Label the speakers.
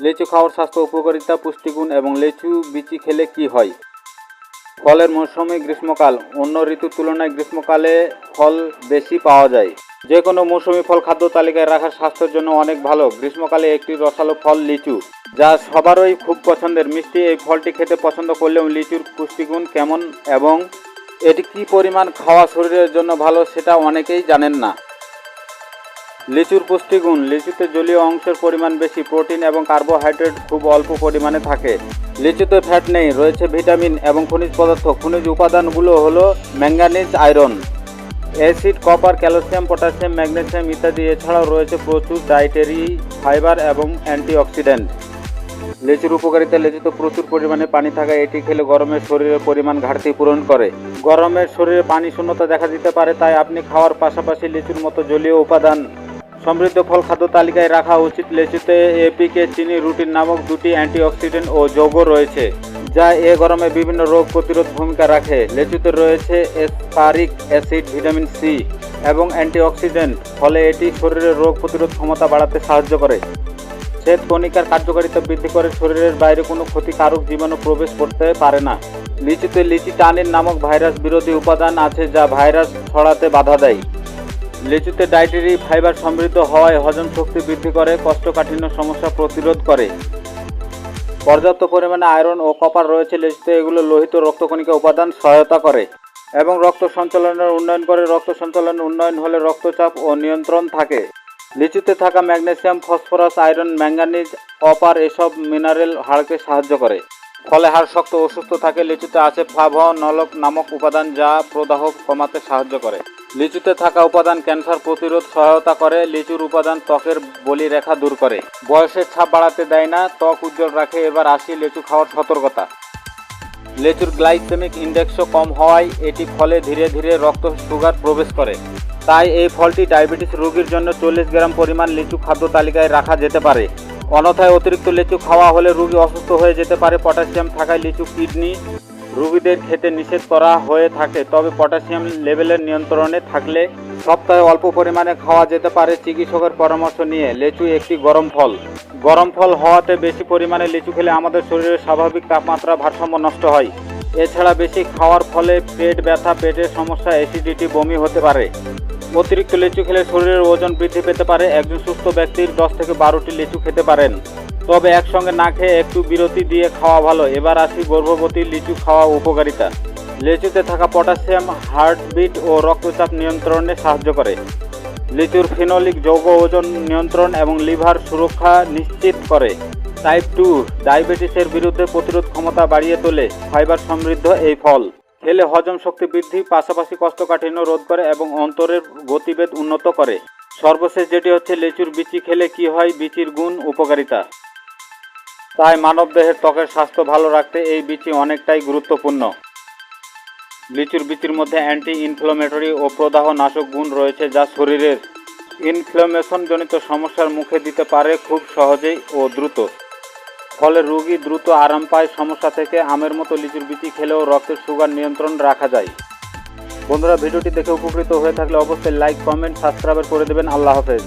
Speaker 1: লিচু খাওয়ার স্বাস্থ্য উপকারিতা, পুষ্টিগুণ এবং লিচু বিচি খেলে কি হয়? ফলের মৌসুমে গ্রীষ্মকাল। অন্য ঋতুর তুলনায় গ্রীষ্মকালে ফল বেশি পাওয়া যায়। যে কোনো মৌসুমি ফল খাদ্য তালিকায় রাখা স্বাস্থ্যের জন্য অনেক ভালো। গ্রীষ্মকালে একটি রসালো ফল লিচু, যা সবারই খুব পছন্দের। মিষ্টি এই ফলটি খেতে পছন্দ করলেও লিচুর পুষ্টিগুণ কেমন এবং এটি কী পরিমাণ খাওয়া শরীরের জন্য ভালো সেটা অনেকেই জানেন না। লিচুর পুষ্টিগুণ, লিচুতে জলীয় অংশের পরিমাণ বেশি, প্রোটিন এবং কার্বোহাইড্রেট খুব অল্প পরিমাণে থাকে। লিচুতে ফ্যাট নেই, রয়েছে ভিটামিন এবং খনিজ পদার্থ। খনিজ উপাদানগুলো হলো manganese, iron, acid, copper, calcium, potassium, magnesium ইত্যাদি। এছাড়াও রয়েছে প্রচুর ডায়েটারি, ফাইবার এবং অ্যান্টিঅক্সিডেন্ট। লিচুর উপকারিতা, লিচুতে প্রচুর পরিমাণে পানি থাকায় এটি খেলে গরমের শরীরের পরিমাণ ঘাটতি পূরণ করে। গরমের শরীরে পানি শূন্যতা দেখা দিতে পারে, তাই আপনি খাওয়ার পাশাপাশি লিচুর মতো জলীয় উপাদান সমৃদ্ধ ফল খাদ্য তালিকায় রাখা উচিত লিচুতে এপিকে চিনি রুটিন নামক দুটি অ্যান্টিঅক্সিডেন্ট ও যৌগ রয়েছে, যা এ গরমে বিভিন্ন রোগ প্রতিরোধ ভূমিকা রাখে। লেচুতে রয়েছে এসপারিক অ্যাসিড, ভিটামিন সি এবং অ্যান্টিঅক্সিডেন্ট, ফলে এটি শরীরের রোগ প্রতিরোধ ক্ষমতা বাড়াতে সাহায্য করে। শ্বেত কণিকার কার্যকারিতা বৃদ্ধি করে শরীরের বাইরে কোনো ক্ষতিকারক জীবাণু প্রবেশ করতে পারে না। লিচুতে লিচি টানিন নামক ভাইরাস বিরোধী উপাদান আছে যা ভাইরাস ছড়াতে বাধা দেয়। লিচুতে ডায়েটারি ফাইবার সমৃদ্ধ হওয়ায় হজম শক্তি বৃদ্ধি করে, কষ্টকাঠিন্য সমস্যা প্রতিরোধ করে। পর্যাপ্ত পরিমাণে আয়রন ও কপার রয়েছে লিচুতে, এগুলো লোহিত রক্তকণিকা উপাদান সহায়তা করে এবং রক্ত সঞ্চালনের উন্নয়ন করে। রক্ত সঞ্চালনের উন্নয়ন হলে রক্তচাপ ও নিয়ন্ত্রণ থাকে। লিচুতে থাকা magnesium, phosphorus, iron, manganese, copper এসব মিনারেল হাড়কে সাহায্য করে। ফলে হাড় শক্ত ও সুস্থ থাকে। লিচুতে আছে ফ্লাভোনলক নামক উপাদান যা প্রদাহ কমাতে সাহায্য করে। লিচুতে থাকা উপাদান ক্যান্সার প্রতিরোধ সহায়তা করে, লিচুর উপাদান ত্বকের বলিরেখা দূর করে। বয়সের ছাপ বাড়াতে দেয় না, ত্বক উজ্জ্বল রাখে, এবার আসি লিচু খাওয়ার সতর্কতা। লিচুর গ্লাইসেমিক ইন্ডেক্সও কম হওয়ায় এটি ফলে ধীরে ধীরে রক্ত সুগার প্রবেশ করে। তাই এই ফলটি ডায়াবেটিস রোগীর জন্য চল্লিশ গ্রাম পরিমাণ লিচু খাদ্য তালিকায় রাখা যেতে পারে। অন্যথায় অতিরিক্ত লিচু খাওয়া হলে রোগী অসুস্থ হয়ে যেতে পারে, পটাশিয়াম থাকায় লিচু কিডনি রোগীদের খেতে নিষেধ করা হয়ে থাকে, তবে পটাশিয়াম লেভেলের নিয়ন্ত্রণে থাকলে সপ্তাহে অল্প পরিমাণে খাওয়া যেতে পারে চিকিৎসকের পরামর্শ নিয়ে। লিচু একটি গরম ফল। গরম ফল হওয়াতে বেশি পরিমাণে লিচু খেলে আমাদের শরীরের স্বাভাবিক তাপমাত্রা ভারসাম্য নষ্ট হয়। এছাড়া বেশি খাওয়ার ফলে পেট ব্যথা, পেটের সমস্যা, অ্যাসিডিটি, বমি হতে পারে। অতিরিক্ত লিচু খেলে শরীরের ওজন বৃদ্ধি পেতে পারে। একজন সুস্থ ব্যক্তির দশ থেকে বারোটি লিচু খেতে পারেন। তবে একসঙ্গে না খেয়ে একটু বিরতি দিয়ে খাওয়া ভালো। এবার আসি গর্ভবতী লিচু খাওয়া উপকারিতা। লিচুতে থাকা পটাশিয়াম, হার্টবিট ও রক্তচাপ নিয়ন্ত্রণে সাহায্য করে। লিচুর ফিনোলিক যৌগ ওজন নিয়ন্ত্রণ এবং লিভার সুরক্ষা নিশ্চিত করে। টাইপ টু ডায়াবেটিসের বিরুদ্ধে প্রতিরোধ ক্ষমতা বাড়িয়ে তোলে ফাইবার সমৃদ্ধ এই ফল। খেলে হজম শক্তি বৃদ্ধি, পাশাপাশি কোষ্ঠকাঠিন্য রোধ করে এবং অন্তরের গতিবেদ উন্নত করে। সর্বশেষ যেটি হচ্ছে লিচুর বিচি খেলে কি হয়? বিচির গুণ, উপকারিতা। তাই মানবদেহের ত্বকের স্বাস্থ্য ভালো রাখতে এই বিচি অনেকটাই গুরুত্বপূর্ণ। লিচুর বিচির মধ্যে অ্যান্টি ইনফ্লামেটরি ও প্রদাহ নাশক গুণ রয়েছে যা শরীরের ইনফ্লামেশনজনিত সমস্যার মুখে দিতে পারে খুব সহজেই ও দ্রুত। ফলে রোগী দ্রুত আরাম পায় সমস্যা থেকে, আমের মতো লিচুর বিচি খেলেও রক্তের সুগার নিয়ন্ত্রণ রাখা যায়। বন্ধুরা, ভিডিওটি দেখে উপকৃত হয়ে থাকলে অবশ্যই লাইক কমেন্ট সাবস্ক্রাইব করে দেবেন। আল্লাহ হাফেজ।